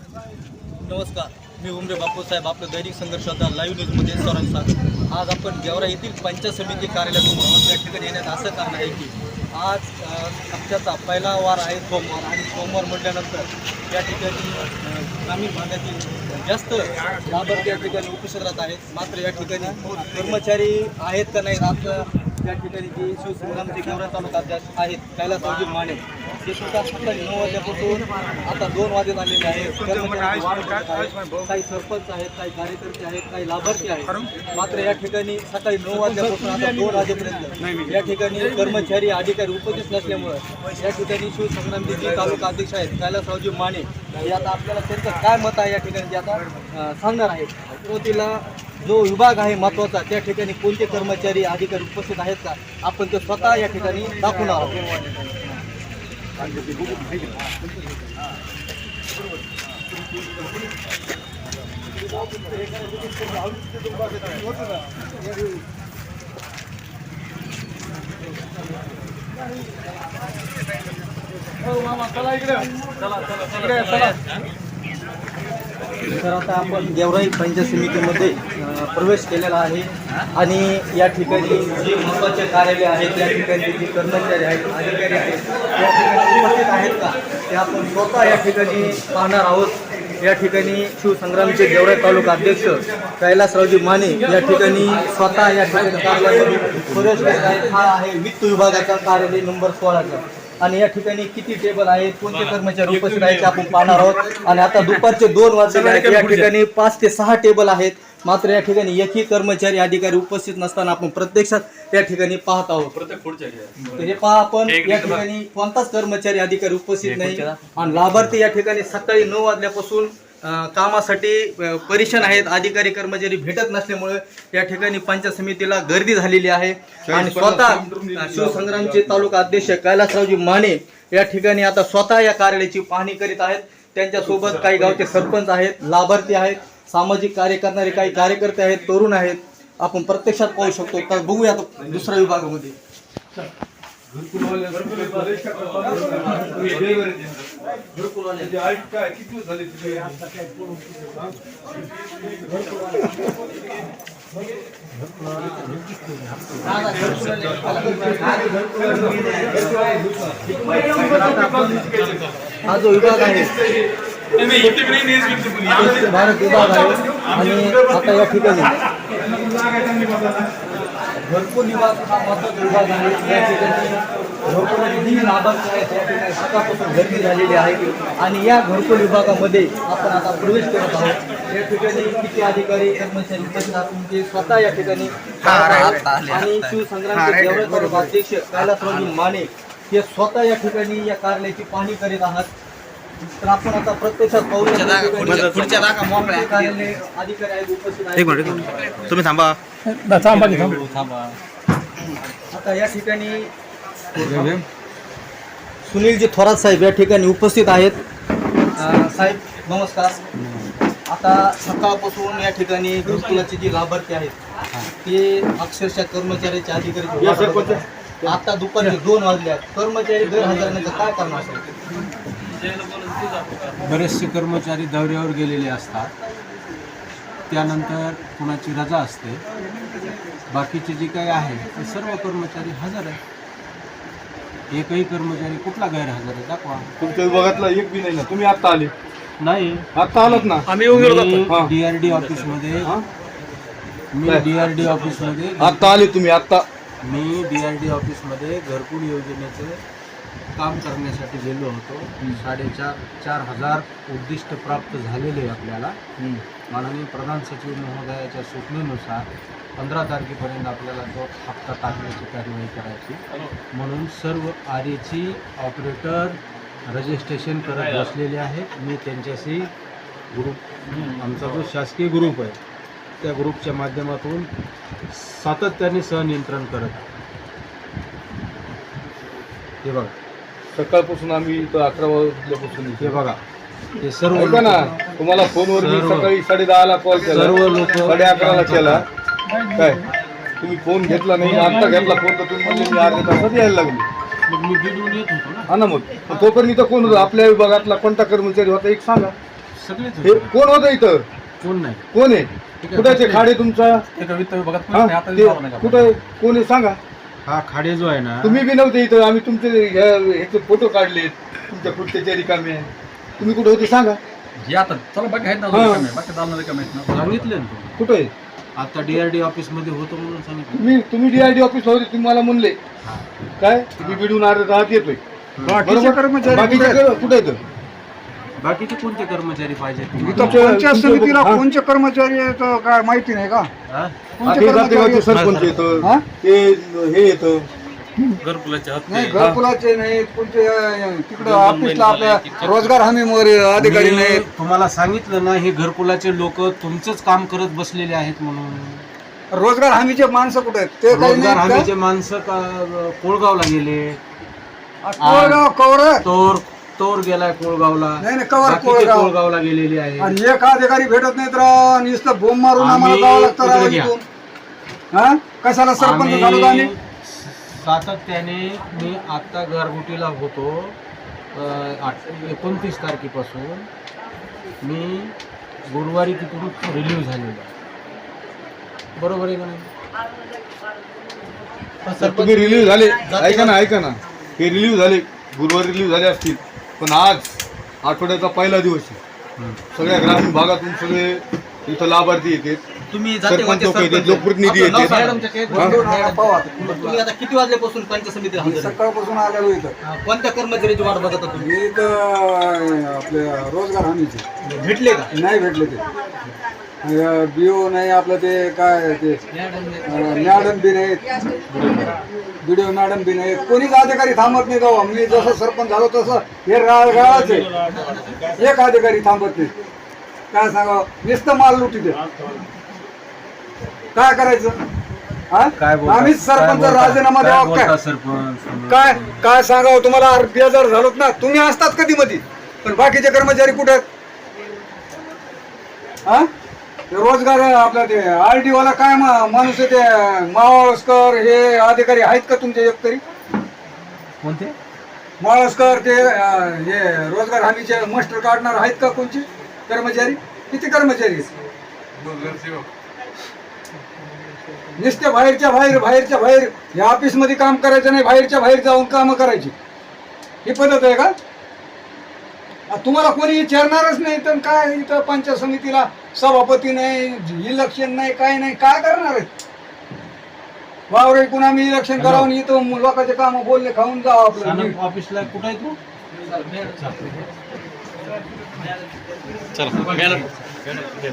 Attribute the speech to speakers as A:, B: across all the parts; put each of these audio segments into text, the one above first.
A: नमस्कार मी उमरे बापूसाहेब आपलं दैनिक संघर्ष आता लाईव्ह न्यूजमध्ये स्वागत. आज आपण गेवरा येथील पंचायत समिती कार्यालयातून या ठिकाणी येण्यात असं कारण आहे की आज अ, हप्त्याचा पहिला वार आहे सोमवार आणि सोमवार म्हटल्यानंतर या ठिकाणी ग्रामीण भागातील जास्त लाभार्थी या ठिकाणी उपस्थित राहत आहेत. मात्र या ठिकाणी कर्मचारी आहेत का नाही आज त्या ठिकाणी जी शिवसंग्रामचे गेवरा तालुका अध्यक्ष आहेत कैलासरावजी माने. सकाळी नऊ वाजल्यापासून आता दोन वाजत आलेले आहेत. काही सरपंच आहेत काही कार्यकर्ते आहेत काही लाभार्थी आहेत. मात्र या ठिकाणी सकाळी नऊ वाजल्यापासून आता दोन वाजेपर्यंत या ठिकाणी कर्मचारी अधिकारी उपस्थित नसल्यामुळं या ठिकाणी शिवसंग्रामचे जे तालुका अध्यक्ष आहेत कैलासरावजी माने हे आता आपल्याला त्यांचं काय मत आहे या ठिकाणी ते आता सांगणार आहेत? सुरुवातीला जो विभाग आहे महत्त्वाचा त्या ठिकाणी कोणते कर्मचारी अधिकारी उपस्थित आहेत का? आपण ते स्वतः या ठिकाणी दाखवणार आहोत. तर आता आपण गेवराई पंचायत समितीमध्ये अ, प्रवेश केलेला आहे. आणि या ठिकाणी जे महत्त्वाचे कार्यालय आहेत या ठिकाणी जे कर्मचारी आहेत अधिकारी आहेत या ठिकाणी उपस्थित आहेत का? ते आपण स्वतः या ठिकाणी पाहणार आहोत. या ठिकाणी शिवसंग्रामचे गेवराई तालुका अध्यक्ष कैलासरावजी माने या ठिकाणी स्वतः या ठिकाणी कार्यालयामध्ये प्रवेश करत हा आहे वित्त विभागाचा कार्यालय नंबर सोळाचा. आणि या ठिकाणी किती टेबल आहेत कोणते कर्मचारी उपस्थित आहेत ते आपण पाहणार आहोत. आणि आता दुपारचे दोन वाजले आहेत. या ठिकाणी पाच ते सहा टेबल आहेत. मात्र या ठिकाणी एकही कर्मचारी अधिकारी उपस्थित नसताना आपण प्रत्यक्षात या ठिकाणी पाहत आहोत. तर हे पहा आपण या ठिकाणी कोणताच कर्मचारी अधिकारी उपस्थित नाही. आणि लाभार्थी या ठिकाणी सकाळी नऊ वाजल्यापासून कामासाठी परेशान आहेत. अधिकारी कर्मचारी भेटत नसल्यामुळे या ठिकाणी पंचायत समितीला गर्दी झालेली आहे. आणि स्वतः शिवसंग्रामचे तालुका अध्यक्ष कैलासरावजी माने या ठिकाणी आता स्वतः या कार्यालयाची पाहणी करीत आहेत. त्यांच्यासोबत काही गावचे सरपंच आहेत लाभार्थी आहेत. सामाजिक कार्य करणारे काही कार्यकर्ते आहेत तरुण आहेत आपण प्रत्यक्षात पाहू शकतो. तर बघूया आता दुसऱ्या विभागामध्ये. हा जो विभाग आहे भारत विभाग आहे. आणि आता या ठिकाणी घरकुल विभाग हा महत्त्वाचा विभाग आहे. या ठिकाणी घरकुलाचे जी लाभार्थी आहेत या ठिकाणी सकाळपासून गर्दी झालेली आहे. आणि या घरकुल विभागामध्ये आपण आता प्रवेश करत आहोत. या ठिकाणी किती अधिकारी कर्मचारी उपस्थित ते स्वतः या ठिकाणी. आणि शिवसंग्रामचे अध्यक्ष कैलासरावजी माने हे स्वतः या ठिकाणी या कार्यालयाची पाहणी करीत आहात. तर आपण आता प्रत्यक्षात पाहू शकतो.
B: पुढच्या जागा मोकळ्या.
A: कार्यालय अधिकारी आहेत उपस्थित आहेत.
B: एक मिनिट तुम्ही थांबा.
A: आता या ठिकाणी सुनीलजी थोरात साहेब या ठिकाणी उपस्थित आहेत. अं, साहेब नमस्कार. आता सकाळपासून या ठिकाणी घरकुलाचे जे लाभार्थी आहेत ते अक्षरशः कर्मचाऱ्याचे अधिकारी. आता दुपारी दोन वाजले आहेत कर्मचारी गैरहजर काय करणार साहेब
C: बरेचसे कर्मचारी दौऱ्यावर गेलेले असतात. त्यानंतर कुणाची रजा असते. बाकीचे जे काही आहे ते सर्व कर्मचारी हजर आहे एकही कर्मचारी कुठला गैरहजर आहे? दाखवा.
D: तुमच्या विभागातला एक बी नाही ना? तुम्ही आता आले.
C: नाही.
D: आता आलात ना?
C: मी
D: हा.
C: डीआरडी ऑफिसमध्ये? मी डीआरडी ऑफिसमध्ये
D: आता आले तुम्ही आता
C: मी डीआरडी ऑफिसमध्ये घरकुल योजनेचे काम करण्यासाठी गेलो होतो. साडेचार चार हजार उद्दिष्ट प्राप्त झालेले आहे आपल्याला. माननीय प्रधान सचिव महोदयाच्या सूचनेनुसार पंधरा तारखेपर्यंत आपल्याला तो हप्ता टाकण्याची कार्यवाही करायची. म्हणून सर्व आरेची ऑपरेटर रजिस्ट्रेशन करत बसलेले आहेत. मी त्यांच्याशी ग्रुप आमचा जो शासकीय ग्रुप आहे त्या ग्रुपच्या माध्यमातून सातत्याने सहनियंत्रण करत. हे बघा.
D: सकाळपासून आम्ही इथं अकरा वाजल्यापासून
C: हे
D: इथे.
C: बघा. हे सर्व
D: ऐका ना तुम्हाला फोनवर मी
C: सर्व.
D: सकाळी साडे दहाला कॉल केला
C: सर्व लोक
D: साडे अकराला केला. काय? तुम्ही फोन घेतला नाही आता घेतला फोन तर तुम्ही म्हणजे मी अर्ध्या तासात यायला लागलो.
C: मग मी बिडून येत होतो ना.
D: हा ना मग. पण तोपर्यंत इथं कोण होतं? आपल्या विभागातला कोणता कर्मचारी होता एक सांगा.
C: सगळेच
D: हे
C: होते.
D: कोण होतं इथं?
C: कोण नाही.
D: कोण आहे? कुठाचे खाडे तुमचा?
E: वित्त विभागात
D: हा?
E: कोणी आता
D: ते
E: विचारलं नाही का?
D: कुठं आहे? कोण आहे? सांगा.
C: हा खाडे जो आहे ना
D: तुम्ही बी नव्हते इथं आम्ही तुमचे ह्या- ह्याचे फोटो काढले तुमच्या खुर्च्याच्या रिकामे. तुम्ही कुठे होते सांगा.
E: हे आता चला बाकी आहेत ना
D: हा.
E: अजून रिकामे. बाकी दालना रिकामे आहेत ना.
C: सांगितलं ना तुम्ही.
D: कुठं आहे?
C: आता डीआरडी ऑफिसमध्ये होतो म्हणून सांगितलं.
D: तुम्ही तुम्ही डीआयडी होते तुम्ही मला म्हणले. काय? तुम्ही बिडून अर्ध्या तासात येतोय. बरोबर? बाकीचे कर- कुठे येतं
C: बाकीचे कोणते कर्मचारी पाहिजे
F: इथं पंचायत समितीला? कोणचे कर्मचारी आहेत काय माहिती नाही का?
C: हा?
F: कर्मचारी आहेत?
D: सरपंच येतं
F: हा?
D: ते हे येतं.
F: नाही घरकुलाचे नाहीत कोणते अं, तिकडं ऑफिसला आपल्या रोजगार हमी अधिकारी
C: मी
F: नाहीत.
C: तुम्हाला सांगितलं ना हे घरकुलाचे लोक तुमचंच काम करत बसलेले आहेत म्हणून.
F: रोजगार हमीचे माणसं कुठे आहेत? ते काही
C: रोजगार
F: नाहीत
C: हमीचे माणसं का- कोळगावला गेले?
F: का? कोळगाव कवर?
C: तोर तोर गेलाय कोळगावला.
F: नाही नाही कवर
C: बाकीचे
F: कोळगाव.
C: कोळगावला गेलेले आहे
F: आणि एक अधिकारी भेटत नाहीत राव. नुसतं बोंब मारून आम्हाला
C: आम्ही
F: जावं लागतं राव
C: इकडे घ्या.
F: इथून हा? कशाला सरपंच झालो का आम्ही?
C: सातत्याने मी आता गारगुटीला होतो अं, आठ- एकोणतीस तारखेपासून. मी गुरुवारी तिथून रिलीव्ह झालेलो आहे. बरोबर आहे का नाही?
D: तर तुम्ही रिलीव्ह झाले. ऐका ना ऐका ना. हे रिलीव्ह झाले. गुरुवारी रिलीव्ह झाले असतील. पण आज आठवड्याचा पहिला दिवस आहे सगळ्या ग्रामीण भागातून सगळे इथं लाभार्थी येतात
A: तुम्ही
D: सरपंच लोकं येतात,
A: सरपंच.
D: लोकप्रतिनिधी
A: आपलं नाव
D: येतात.
A: सांगा तुमच्या काही.
F: दोन दोन हात पाहू आता.
A: मग तुम्ही आता किती वाजल्यापासून समितीला हजर आहे?
F: सकाळपासून आलेलो इथं
A: हा, कोणत्या कर्मचाऱ्याची वाट बघता तुम्ही
F: मी इथं आपल्या रोजगार हमीचे
A: भेटले का
F: नाही भेटले ते बिओ नाही आपलं ते काय ते? मॅडम बी नाहीत बिडिओ मॅडम बी नाहीत कोणीच अधिकारी थांबत नाही गावा मी जसं सरपंच झालो तसं हे राळ गाळाच आहे. एक अधिकारी थांबत नाही. काय सांगावं नुसतं माल लुटी दे. काय करायचं? हा? आम्हीच सरपंच? राजीनामा द्यावा. काय? काय? काय सांगावं तुम्हाला बेजार झालोत ना? तुम्ही असतात कधी मध्ये पण बाकीचे कर्मचारी कुठे आहेत? हा? ते रोजगार आपला ते. आर डी वाला काय मा- माणूस आहे ते मावळसकर हे अधिकारी आहेत का तुमचे एक तरी?
C: कोणते?
F: मावळसकर ते अं, हे रोजगार हमीचे मास्टर काढणार आहेत का कोणचे कर्मचारी? किती कर्मचारी आहेत? नुसते बाहेरच्या बाहेर बाहेरच्या बाहेर. या ऑफिसमध्ये काम करायचं नाही बाहेरच्या बाहेर जाऊन काम करायची. ही पद्धत आहे का? आ, तुम्हाला कोणी विचारणारच नाही तर काय इथं पंचायत समितीला सभापती नाही इलेक्शन नाही काय नाही काय करणार आहेत वावर ऐकून आम्ही इलेक्शन करावं इथं लोकांचे काम बोलले खाऊन जावं आपलं.
C: ऑफिसला कुठं आहे तू?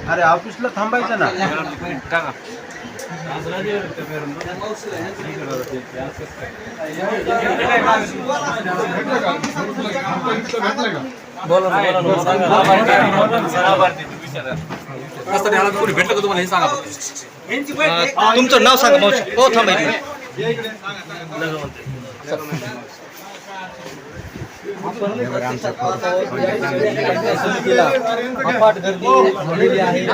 C: अरे ऑफिसला थांबायचं ना.
E: त्याला कोणी भेटलं का तुम्हाला हे सांगा
A: तुमचं नाव सांगा मावशी हो थांबा इथे. समितीला अफाट गर्दी झालेली आहे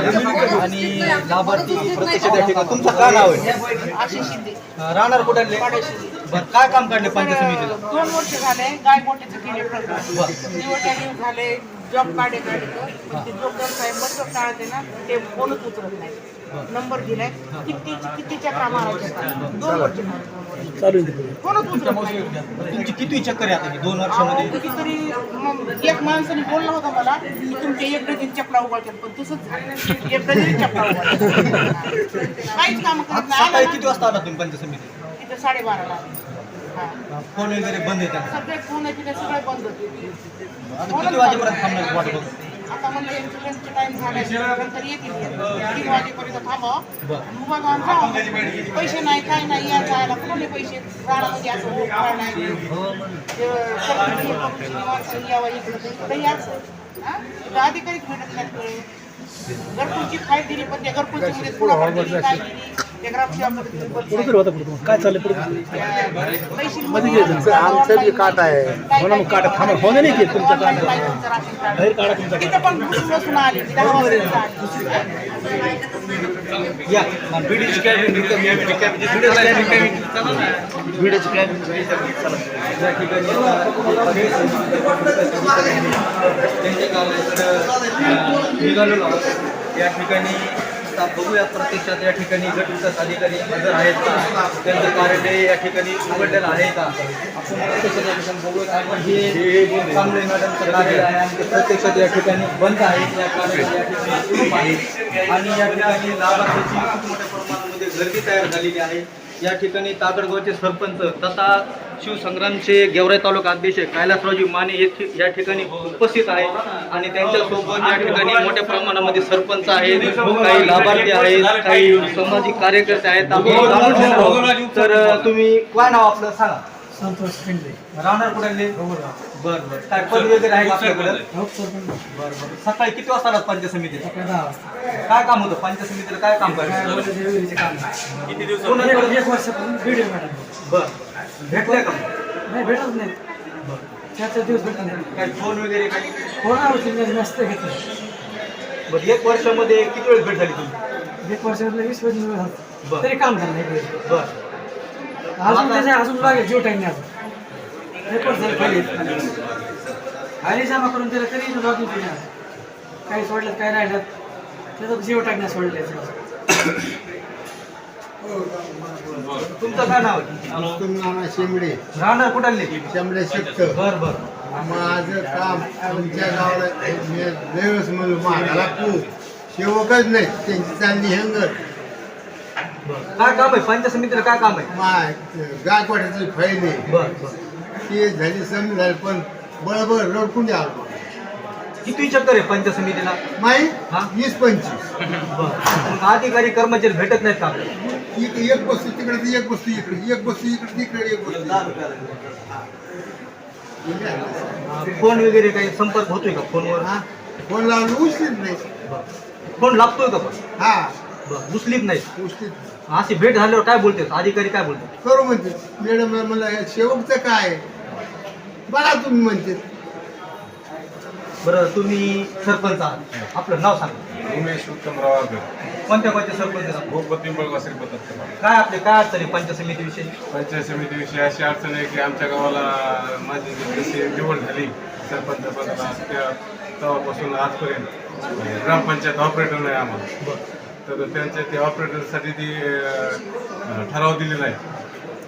A: आणि लाभार्थी प्रत्यक्ष त्या ठिकाणी तुमचं काय नाव आहे
G: आशिष शिंदे.
A: अं, राहणार कुठले बरं काय काम काढले पंचायत समितीला?
G: दोन वर्ष झाले गाय मोठ्याचं केले प्रकरण. झाले जॉब काढे काढले ते जोकर साहेब टाळते ना ते फोनच उचलत नाही. नंबर दिलाय. किती कितीच्या कामाला दोन वर्ष झाले. फोनच उचलत नाही.
A: तुमची किती चक्कर आहे आता ही? दोन वर्षामध्ये?
G: कितीतरी मग एक माणसाने बोलला होता मला की तुमच्या एक डझन चपला उघडतात पण तसंच झालं एक डझन चपला उघडतात. काहीच काम करत नाही.
A: सकाळी किती वाजता आला तुम्ही पंचायत समितीला?
G: तिथं साडेबाराला हा.
A: फोन वगैरे बंद त्यांना
G: सगळे फोन आहे तिथे सगळे बंद होते
A: किती वाजेपर्यंत थांबणार वाट बघ
G: आता म्हणलं यांचं लंच टाइम झाला नंतर येतील. हे. तीन वाजेपर्यंत थांबा. उभा जाऊन जाऊ पैसे नाही काय नाही या जायला. कोणी पैसे? राणामध्ये असं मोकळं नाही ते सरकारी हे करून शिवाय माणसं यावं इकडं इकडं. यायचं हा? इथं अधिकारीच भेटत कोणी. घरकुलची फाईल दिली पण त्या घरकुलची मध्ये पुढं दिली काय दिली ते ग्रामसेवक
H: काय चाललंय पुढे
G: आमचं बी काट आहे म्हणून काट थांबा फोन नाही की तुमच्या
H: बाहेर काढा तुमचा
G: तिथं पण बसून बसून आली दहा वाजता आली
A: या बीडीची कॅबिन बीडीची कॅबिन बीडीची कॅबिन या ठिकाणी त्यांच्या गावाकडं निघालेलो आहोत या ठिकाणी आता बघूया प्रत्यक्षात या ठिकाणी गट विकास अधिकारी हजर आहेत का? त्यांचं कार्यालय या ठिकाणी उघडलेलं आहे का? आपण प्रत्यक्षात या ठिकाणी बघूया आपण हे कांबळे मॅडमचं कार्यालय आहे आणि ते प्रत्यक्षात या ठिकाणी बंद आहे. या कार्यालय या ठिकाणी सुरू आहे. आणि या ठिकाणी लाभार्थ्याची खूप मोठ्या प्रमाणामध्ये गर्दी तयार झालेली आहे. या ठिकाणी तागडगावचे सरपंच तथा शिवसंग्रामचे गेवराई तालुका अध्यक्ष कैलासरावजी माने हे या ठिकाणी उपस्थित आहे आणि त्यांच्यासोबत या ठिकाणी मोठ्या प्रमाणामध्ये सरपंच आहेत काही लाभार्थी आहेत काही सामाजिक कार्यकर्ते आहेत. तर तुम्ही काय नाव आपलं? सांगा.
H: संतोष शिंदे.
A: राहणार कुठे? बर बर. काय पद वगैरे आहे का आपल्याकडे? बर बर. सकाळी किती वाजता आलात पंचायत समितीत
H: दहा वाजता.
A: काय काम होतं? पंचायत समितीला काय काम करायचं?
H: काम
A: किती दिवस
H: एक एक वर्षापासून व्हिडिओ मॅडम
A: बर. भेटले का
H: नाही भेटत नाही. चार चार दिवस भेटत नाही.
A: काही? फोन वगैरे काही
H: कोणावरती मस्त घेतलं
A: बरं एक वर्षामध्ये किती वेळ भेट झाली तुमची?
H: एक वर्षातलं वीस पंचवीस वेळ
A: बरं.
H: झालं तरी काम झालं नाही
A: बर.
H: अजून त्याच्या अजून लागेल जीव टाईम नाही खाली जमा करून तरी इथं बाजू नाही काही सोडलं काय राहिलं त्याचं जीव टाईम नाही सोडलं
A: तुमचं काय नाव?
C: नाना शेंबडे.
A: राहणार कुठाले
C: शेंबडे शक्त
A: बर बर.
C: माझं काम आमच्या गावाला देवस म्हणून मागाला तू सेवकच नाही. त्यांची चालली हंगत.
A: काय काम आहे? पंचायत समितीला काय काम आहे?
C: माय गायकवाड्याची फाईल आहे
A: बर बर.
C: ती झाली समज झाली पण बळबळ रडकून द्यावं
A: किती चक्कर आहे पंचायत समितीला? हा?
C: वीस पंचवीस.
A: बर. मग अधिकारी कर्मचारी भेटत नाहीत का? आपल्याला
C: एक एक वस्तू तिकडे एक वस्तू इकडे एक वस्तू इकडे तिकडे एक वस्तू इकडे.
A: फोन वगैरे काही संपर्क होतोय का फोनवर?
C: हा? फोन लावून उचलीत नाही.
A: फोन लागतोय का पण?
C: हा.
A: उचलीत नाही अशी भेट झाल्यावर काय बोलते अधिकारी काय बोलते
C: करू म्हणते. मॅडम मला हे शेवटचं काय आहे? बघा तुम्ही म्हणते.
A: बरं तुम्ही सरपंच आहात. आपलं नाव सांगा.
I: उमेश उत्तम रावाकर
A: कोणत्या कोणत्या सरपंच आहेत आपण?
I: भूपती पिंपळगाव श्रीपत
A: काय आपले काय अडचणी पंचायत समितीविषयी?
I: पंचायत समितीविषयी अशी अडचण आहे की आमच्या गावाला माझी जशी निवड झाली सरपंच पदाला त्या तेव्हापासून आजपर्यंत. ग्रामपंचायत ऑपरेटर नाही आम्हाला. तर त्यांच्या त्या ऑपरेटरसाठी ती ठराव दिलेला आहे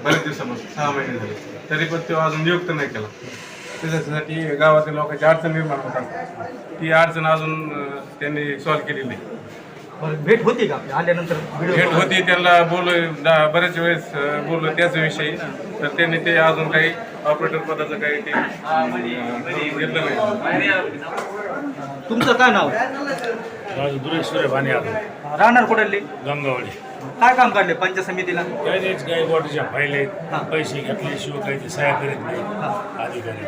I: बरेच दिवसापासून सहा महिने झाले. तरी पण तो अजून नियुक्त नाही केला. त्याच्यासाठी गावातील लोकांची अडचण निर्माण होतात ती अडचण अजून त्यांनी सॉल्व्ह केलेली नाही.
A: बरं भेट होती का? आपली आल्यानंतर
I: भेट
A: व्हिडिओ
I: होती त्यांना बोललो दा- बऱ्याच वेळेस बोललो त्याच विषयी. तर त्यांनी ते अजून काही ऑपरेटर पदाचं काही ते अं, घेतलं नाही.
A: तुमचं काय नाव?
J: राजू दुरेश्वर भाने आलो
A: राहणार कुठले?
J: गंगावळी.
A: काय काम काढले पंचायत समितीला?
J: काही नाहीच काही गोटीच्या फाईल
A: हा.
J: आहेत पैसे घेतल्याशिवाय काही ते सह्या करीत नाही. अधिकारी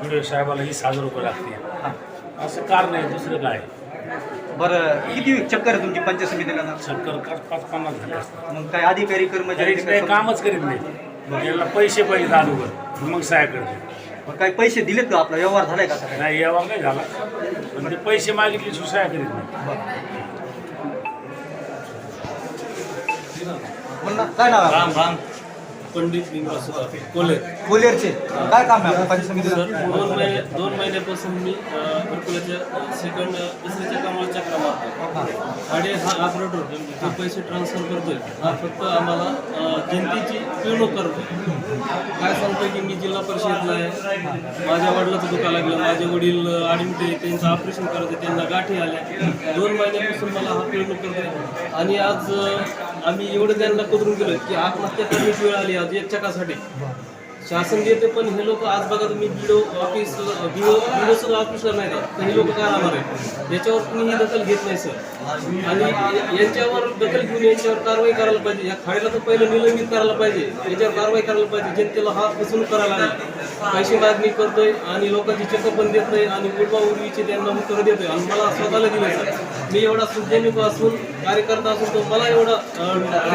J: व्हिडिओ साहेबाला वीस हजार रुपये लागते असं कारण आहे दुसरं काय
A: बरं किती चक्कर आहे तुमची पंचायत समितीला? ना
J: सरकार का- पाच पन्नास झाले असतात
A: मग काय अधिकारी कर्मचारी
J: काही कामच करीत नाही. याला पैसे पाहिजे अगोदर मग सह्या करते
A: मग काही पैसे दिलेत का आपला? व्यवहार झालाय का?
J: नाही यावा नाही झाला. पण ते पैसे मागितले सह्या करीत नाही.
A: ना, काय नाव आहे?
K: राम राम. पंडित
A: कोलेरचे. काय काम आहे समितीला
K: दोन महिने दोन महिन्यापासून मी घरकुलाच्या सेकंड दुसऱ्याच्या कामाला चक्रा मारतो आणि हा ऑपरेटर जो पैसे ट्रान्सफर करतोय. हा फक्त आम्हाला जनतेची पिळवणूक करतोय. काय सांगतोय की मी जिल्हा परिषदला आहे. माझ्या वडिलाचं दुखा लागलं. माझे वडील ॲडमिट आहे त्यांचं ऑपरेशन करायचं त्यांना गाठी आल्या. दोन महिन्यापासून मला हा पिळवणूक करतोय. आणि आज आम्ही एवढं त्यांना कदरून गेलो की आत्महत्या करण्याची वेळ आली आज एक चकासाठी. शासन देते पण हे लोक आज बघा तुम्ही बीडो ऑफिस बीडो बीडो सुद्धा ऑफिसला नाही तर हे लोक काय राहणार आहे याच्यावर तुम्ही ही दखल घेत नाही सर. आणि यांच्यावर दखल घेऊन यांच्यावर कारवाई करायला पाहिजे. या खाडीला तर पहिलं निलंबित करायला पाहिजे. याच्यावर कारवाई करायला पाहिजे. जनतेला हा फसवणूक करायला लागेल पैसे मागणी करतोय आणि लोकांची चेकअप पण देत नाही आणि उडवा उडवीचे त्यांना उत्तर देतोय. आणि मला स्वतःला दिलं सर. मी एवढा सुजनिक असून कार्यकर्ता असून तो मला एवढा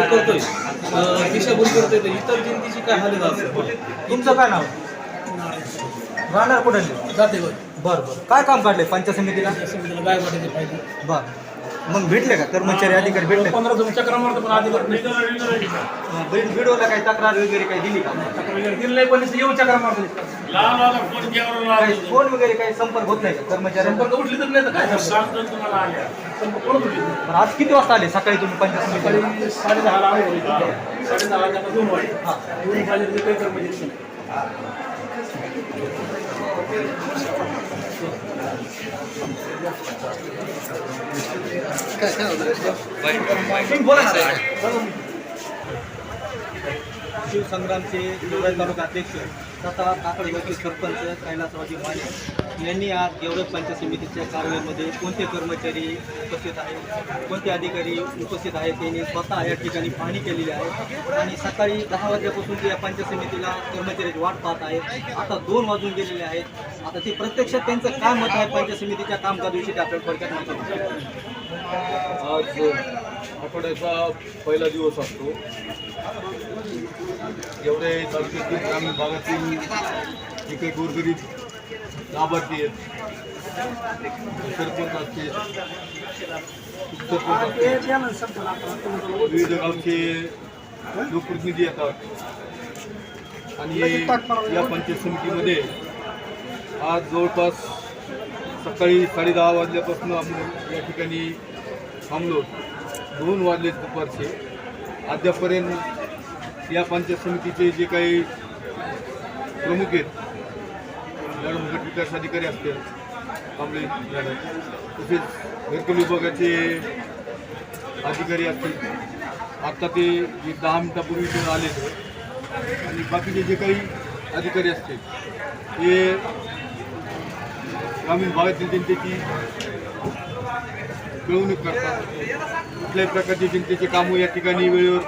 K: करतोय. दिशाभूल करतोय तर इतर जनतेची काय हालत असेल
A: तुमचं काय नाव? राहणार कुठले
K: जाते
A: बरं बरं. काय काम काढले पंचायत समितीला?
K: समितीला पाहिजे.
A: बर. मग भेटले का? कर्मचारी अधिकारी भेटले? का?
E: पंधरा चक्र मारतो पण अधिकार नाही
A: अं, बीड बीडोला काही तक्रार वगैरे काही दिली का?
E: चक्र वगैरे दिलं नाही पण नुसतं येऊन चक्र मारतो
I: लहान लहान फोन घ्यावर
A: काही फोन वगैरे काही संपर्क होत नाही का कर्मचारी
E: संपर्क उठली तर नाही तर काय सांगतो
I: सांगतो तुम्हाला आल्या.
E: संपर्क कोण उठली?
A: बरं, आज किती वाजता आले? सकाळी तुम्ही पंचायत समितीला
E: सकाळी साडे दहाला आलो दोन वाजे दोन वाजे ते काही कर्मचारी नाही.
A: शिवसंग्रामचे तालुका अध्यक्ष तथा काकडगावचे सरपंच कैलासरावजी माने यांनी आज गेवराई पंचायत समितीच्या कार्यालयामध्ये कोणते कर्मचारी उपस्थित आहेत कोणते अधिकारी उपस्थित आहेत त्यांनी स्वतः या ठिकाणी पाहणी केलेली आहे. आणि सकाळी दहा वाजल्यापासून ते या पंचायत समितीला कर्मचाऱ्याची वाट पाहत आहेत. आता दोन वाजून गेलेले आहेत. आता ते प्रत्यक्षात त्यांचं काय मत आहे पंचायत समितीच्या कामकाजाविषयी ते आपल्याला थोडक्यात माहिती
D: आज आठवड्याचा पहिला दिवस असतो. एवढे तालुक्यातील ग्रामीण भागातील जे काही गोरगरीब लाभार्थी आहेत. सरपंच असतील उपसरपंच असतील विविध गावचे लोकप्रतिनिधी येतात. आणि या पंचायत समितीमध्ये आज जवळपास सकाळी साडेदहा वाजल्यापासून आम्ही या ठिकाणी थांबलो. दोन वाजले दुपारचे. अद्यापर्यंत या पंचायत समितीचे जे काही प्रमुख आहेत मॅडम गट विकास अधिकारी असतील कांबळे मॅडम तसेच घरकुल विभागाचे अधिकारी असतील. आत्ता ते दहा मिनिटापूर्वी ते आले आणि बाकीचे जे काही अधिकारी असतील ते ग्रामीण भागातील जनतेची मिळवणूक करतात. कुठल्याही प्रकारचे जनतेचे कामं या ठिकाणी वेळेवर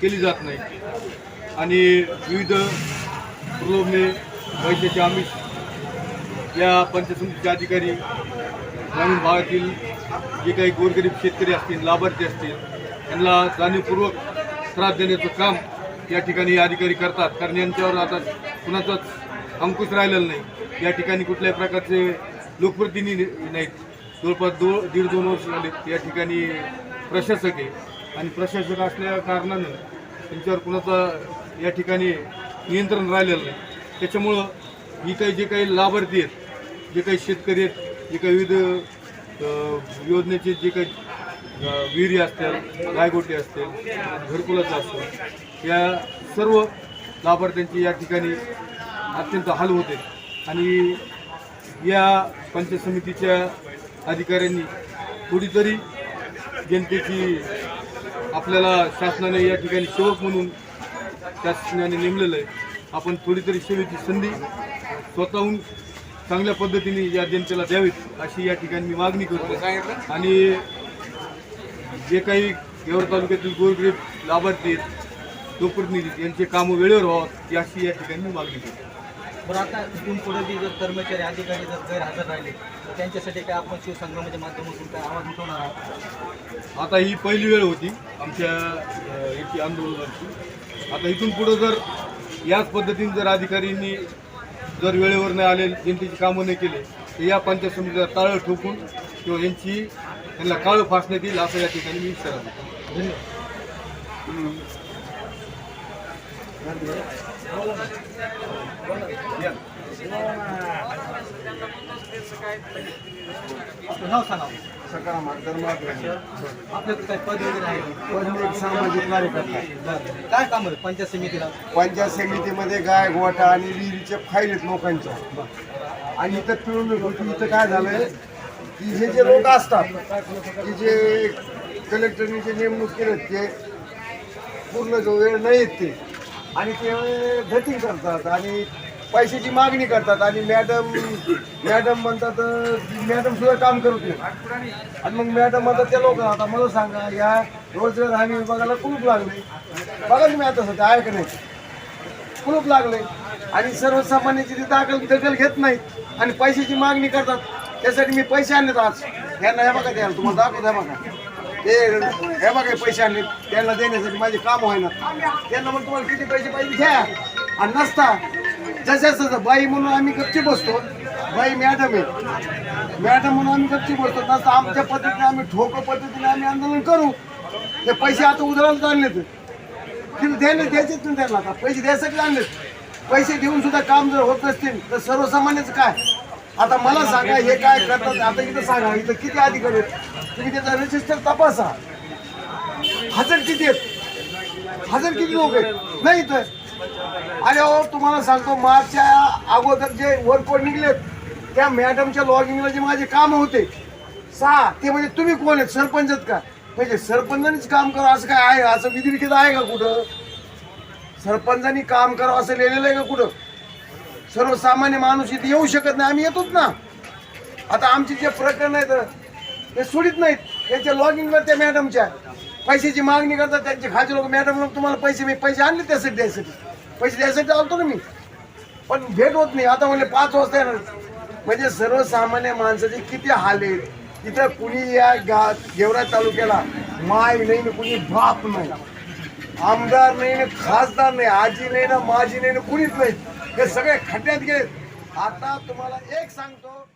D: केली जात नाही. आणि विविध प्रलोभने पैशाचे आमिष या पंचसमितीचे अधिकारी ग्रामीण भागातील जे काही गोरगरीब शेतकरी असतील लाभार्थी असतील यांना जाणीवपूर्वक त्रास देण्याचं काम या ठिकाणी या अधिकारी करतात. कारण यांच्यावर आता कुणाचाच अंकुश राहिलेला नाही. या ठिकाणी कुठल्याही प्रकारचे लोकप्रतिनिधी नाहीत. जवळपास दो दीड दोन वर्ष झाले या ठिकाणी प्रशासक आहे. आणि प्रशासक असल्या कारणानं त्यांच्यावर कुणाचा या ठिकाणी नियंत्रण राहिलेलं नाही. त्याच्यामुळं ही काही जे काही लाभार्थी आहेत जे काही शेतकरी आहेत जे काही विविध योजनेचे जे काही विहिरी असतील गायगोटी असतील घरकुलाचं असतील या सर्व लाभार्थ्यांची या ठिकाणी अत्यंत हाल होते. आणि या पंचायत समितीच्या अधिकाऱ्यांनी कुठेतरी जनतेची आपल्याला शासनाने या ठिकाणी सेवक म्हणून शासनाने नेमलेलं आहे. आपण थोडीतरी सेवेची संधी स्वतःहून चांगल्या पद्धतीने या जनतेला द्यावीत अशी या ठिकाणी मी मागणी करतो आणि जे काही गेवर तालुक्यातील गोरगरीब लाभार्थी आहेत लोकप्रतिनिधी यांचे कामं वेळेवर व्हावं याची या ठिकाणी मी मागणी करतो
A: बरं आता इथून पुढे जे जर कर्मचारी अधिकारी जर गैरहजर राहिले तर त्यांच्यासाठी काय आपण शिवसंघाच्या माध्यमातून काय आवाज उठवणार आहात?
D: आता ही पहिली वेळ होती आमच्या याची आंदोलनाची. आता इथून पुढं जर याच पद्धतीने जर अधिकाऱ्यांनी जर वेळेवर नाही आले जनतेची कामं नाही केले तर या पंचायत समितीला टाळं ठोकून किंवा यांची त्यांना काळं फासण्यात येईल असं या ठिकाणी मी देतो धन्यवाद.
A: नाव सांगा. आपल्याकडे काय पद वगैरे आहे का?
L: सामाजिक कार्यकर्ता.
A: बरं. काय काम आहे पंचायत समितीला?
L: पंचायत समितीमध्ये गाय गोठा आणि विहिरीचे फाईल आहेत लोकांच्या. आणि इथं पिळून होती इथं काय झालंय? की हे जे लोक असतात की जे कलेक्टरनी जे नेमणूक केले ते पूर्ण जो वेळ नाही येत ते. आणि ते धटिंग करतात. आणि पैशाची मागणी करतात आणि मॅडम मॅडम म्हणतात मॅडम सुद्धा काम करत नाही. आणि मग मॅडम म्हणतात त्या लोक आता मला सांगा या रोजगार हमी विभागाला कुलूप लागले. बघा तुम्ही आता सध्या आहे का नाही? कुलूप लागले. आणि सर्वसामान्याची ती दाखल दखल घेत नाहीत. आणि पैशाची मागणी करतात. त्यासाठी मी पैसे आणलेत आज. यांना हे बघा द्यायला तुम्हाला दाखवत आहे बघा. ते हे बघा पैसे आणले. त्यांना देण्यासाठी माझे काम होईना. त्यांना मग तुम्हाला किती पैसे पाहिजे घ्या. आणि नसता. जशा जसं बाई म्हणून आम्ही गपची बसतो बाई मॅडम आहे. मॅडम म्हणून आम्ही कच्ची बसतो तसं आमच्या पद्धतीने आम्ही ठोक पद्धतीने आम्ही आंदोलन करू. ते पैसे आता उधळायला चालले किती द्यायला द्यायचेच नाही त्यांना आता. पैसे द्यायसाठी आणलेत. पैसे देऊन सुद्धा काम जर होत नसतील तर सर्वसामान्यच काय? आता मला सांगा हे काय करतात आता इथं सांगा. इथं किती अधिकारी आहेत? तुम्ही त्याचा रजिस्टर तपासा. हजर किती आहेत? हजर किती लोक आहेत? नाही तर अरे हो तुम्हाला सांगतो मार्चच्या अगोदर जे वर्कआउट निघलेत त्या मॅडमच्या लॉगिंगला जे माझे काम होते सहा ते म्हणजे तुम्ही कोण आहेत? सरपंचच का? म्हणजे सरपंचानीच काम करा असं काय आहे? असं विधिलिखित आहे का कुठं? सरपंचानी काम करावं असं लिहिलेलं आहे का कुठं? सर्वसामान्य माणूस इथे येऊ शकत नाही आम्ही येतोच ना. आता आमची जे प्रकरण आहेत ते सोडित नाहीत. त्यांच्या लॉगिंगला त्या मॅडमच्या पैशाची मागणी करतात त्यांचे खाजे लोक. मॅडम लोक तुम्हाला पैसे मी पैसे आणले त्यासाठी द्यायसाठी पैसे द्यायसाठी आलतो ना मी. पण भेट होत नाही. आता म्हणजे पाच वाजता येणार म्हणजे सर्वसामान्य माणसाचे किती हाल आहेत. इथं कुणी या गा गेवरा तालुक्याला माय नाही ना कुणी बाप नाही. आमदार नाही ना खासदार नाही. आजी नाही ना माझी नाही ना कुणीच नाही. हे सगळे खड्ड्यात गेले आता तुम्हाला एक सांगतो.